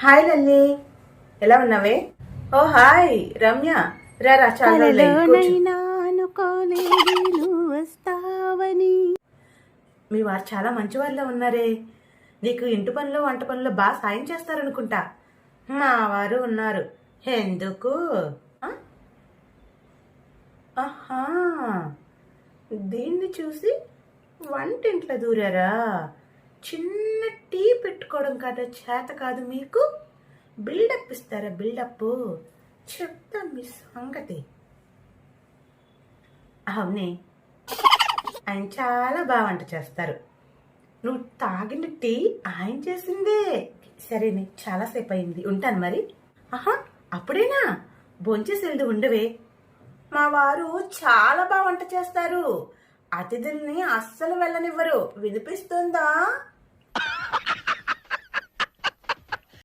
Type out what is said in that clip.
Hi Lalli ఎలా ఉన్నావే? Oh hi Ramya. రా రా చాలా వస్తావని. మీ వారు చాలా మంచి వాళ్ళ ఉన్నారే. నీకు ఇంటి పనులు వంట పనులు బాగా సాయం చేస్తారనుకుంటా. మా వారు ఉన్నారు. ఎందుకు? ఆహా. దీన్ని చూసి వంటింట్లో దూరారా? చిన్న టీ పెట్టుకోవడం కాదా చేత కాదు మీకు. బిల్డప్ ఇస్తారా బిల్డప్? చెప్తా మీ సంగతి. అవునే. ఆయన చాలా బాగా వంట చేస్తారు. నువ్వు తాగిన టీ ఆయన చేసిందే. సరేనే చాలాసేపు అయింది. ఉంటాను మరి. ఆహా అప్పుడేనా? భోంచేసేది ఉండవే. మా వారు చాలా బాగా వంట చేస్తారు. అతిథుల్ని అస్సలు వెళ్ళనివ్వరు. వినిపిస్తుందా?